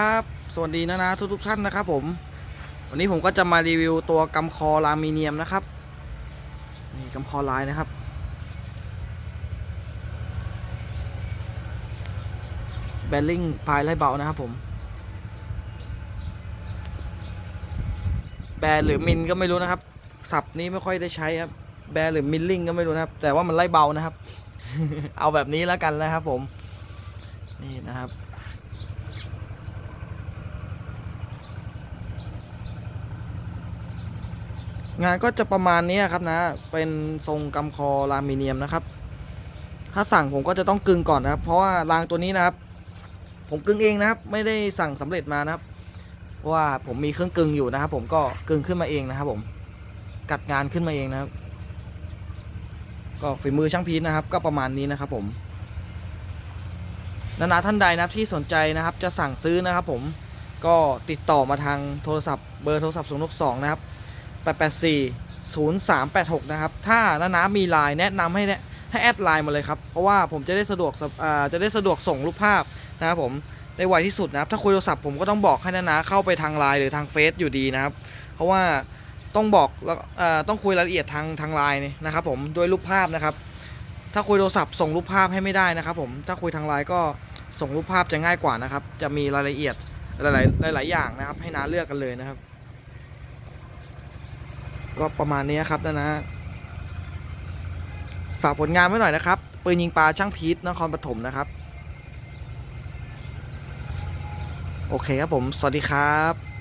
ครับสวัสดีนะนะทุกทุกท่านนะครับผม วันนี้ผมก็จะมารีวิวตัวกำคอลามิเนียมนะครับนี่กำคอลายนะครับ แบลลิงพายไล่เบานะครับผม แบร์หรือมินก็ไม่รู้นะครับศัพท์นี้ไม่ค่อยได้ใช้ครับ แบร์หรือมิลลิงก็ไม่รู้นะครับ แต่ว่ามันไล่เบานะครับ เอาแบบนี้แล้วกันนะครับผม นี่นะครับ งานก็จะประมาณนี้ครับนะ เป็นทรงกำคอลามิเนียมนะครับ ถ้าสั่งผมก็จะต้องกึงก่อนนะครับ เพราะว่ารางตัวนี้นะครับ ผมกึงเองนะครับ ไม่ได้สั่งสำเร็จมานะครับเพราะว่าผมมีเครื่องกึงอยู่นะครับ ผมก็กึงขึ้นมาเองนะครับ ผม กัดงานขึ้นมาเองนะครับ ก็ฝีมือช่างพีชนะครับ ก็ประมาณนี้นะครับ ผมนานาท่านใดนะครับที่สนใจนะครับ จะสั่งซื้อนะครับ ผมก็ติดต่อมาทางโทรศัพท์เบอร์โทรศัพท์0 6 2นะครับ 884 0386 นะครับ ถ้าน้าน้ำมีไลน์แนะนำให้ให้แอดไลน์มาเลยครับ เพราะว่าผมจะได้สะดวกจะได้สะดวกส่งรูปภาพนะครับผมได้ไวที่สุดนะครับ ถ้าคุยโทรศัพท์ผมก็ต้องบอกให้น้านาเข้าไปทางไลน์หรือทางเฟซอยู่ดีนะครับ เพราะว่าต้องบอกแล้วต้องคุยรายละเอียดทางทางไลน์นี่นะครับผมโดยรูปภาพนะครับ ถ้าคุยโทรศัพท์ส่งรูปภาพให้ไม่ได้นะครับ ผมถ้าคุยทางไลน์ก็ส่งรูปภาพจะง่ายกว่านะครับ จะมีรายละเอียดหลายๆหลาย ๆ อย่างนะครับ ให้น้าเลือกกันเลยนะครับ ก็ประมาณนี้ครับนะนะ ฝากผลงานไว้หน่อยนะครับ ปืนยิงปลาช่างพีทนครปฐมนะครับ โอเคครับผม สวัสดีครับ